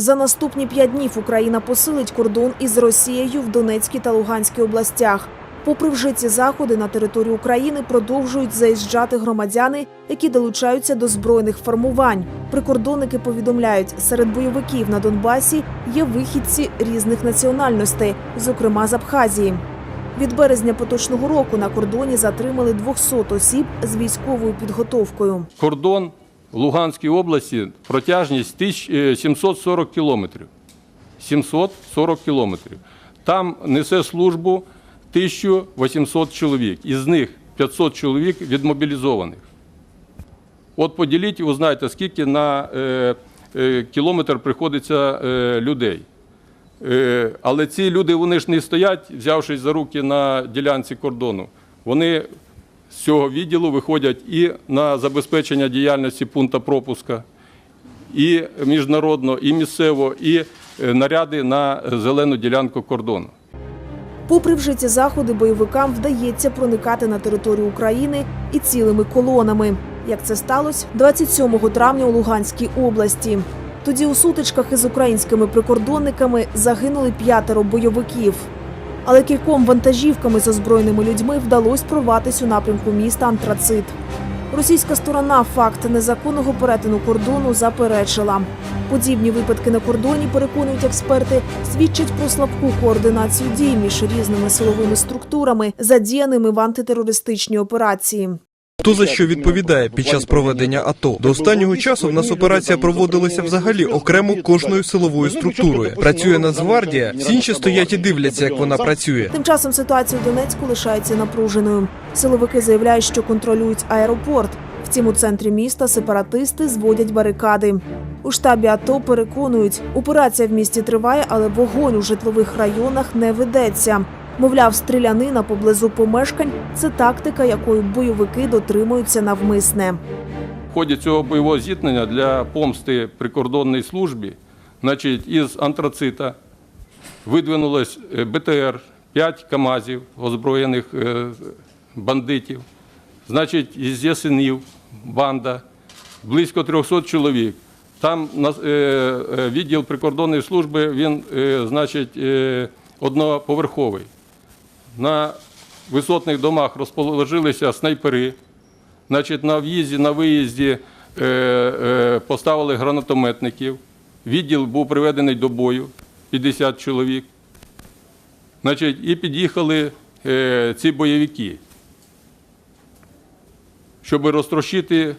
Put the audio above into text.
За наступні п'ять днів Україна посилить кордон із Росією в Донецькій та Луганській областях. Попри вжиті заходи на територію України продовжують заїжджати громадяни, які долучаються до збройних формувань. Прикордонники повідомляють, серед бойовиків на Донбасі є вихідці різних національностей, зокрема з Абхазії. Від березня поточного року на кордоні затримали 200 осіб з військовою підготовкою. Кордон Луганській області протяжність тисяч- е, 740 кілометрів. 740 кілометрів. Там несе службу 1800 чоловік. Із них 500 чоловік відмобілізованих. От поділіть і узнаєте, скільки на е, е, кілометр приходиться е, людей. Е, але ці люди вони ж не стоять, взявшись за руки на ділянці кордону. Вони з цього відділу виходять і на забезпечення діяльності пункту пропуска, і міжнародно, і місцево, і е, наряди на зелену ділянку кордону. Попри вжиті заходи, бойовикам вдається проникати на територію України і цілими колонами. Як це сталося 27 травня у Луганській області. Тоді у сутичках із українськими прикордонниками загинули п'ятеро бойовиків. Але кільком вантажівками з озброєними людьми вдалося прорватися у напрямку міста Антрацит. Російська сторона факт незаконного перетину кордону заперечила. Подібні випадки на кордоні, переконують експерти, свідчать про слабку координацію дій між різними силовими структурами, задіяними в антитерористичній операції. Хто за що відповідає під час проведення АТО? До останнього часу в нас операція проводилася взагалі окремо кожною силовою структурою. Працює Нацгвардія, всі інші стоять і дивляться, як вона працює. Тим часом ситуація у Донецьку лишається напруженою. Силовики заявляють, що контролюють аеропорт. Втім, у центрі міста сепаратисти зводять барикади. У штабі АТО переконують, операція в місті триває, але вогонь у житлових районах не ведеться. Мовляв, стрілянина поблизу помешкань це тактика, якою бойовики дотримуються навмисне. В ході цього бойового зіткнення для помсти прикордонній службі, значить, із антрацита видвинулось е, БТР, 5 КАМАЗів озброєних е, бандитів, значить, із Ясенів банда, близько 300 чоловік. Там е, відділ прикордонної служби, він, значить, одноповерховий. На висотних домах розположилися снайпери. Значить, на в'їзді, на виїзді е, е, поставили гранатометників. Відділ був приведений до бою 50 чоловік. Значить, і під'їхали е, ці бойовики, щоб розтрощити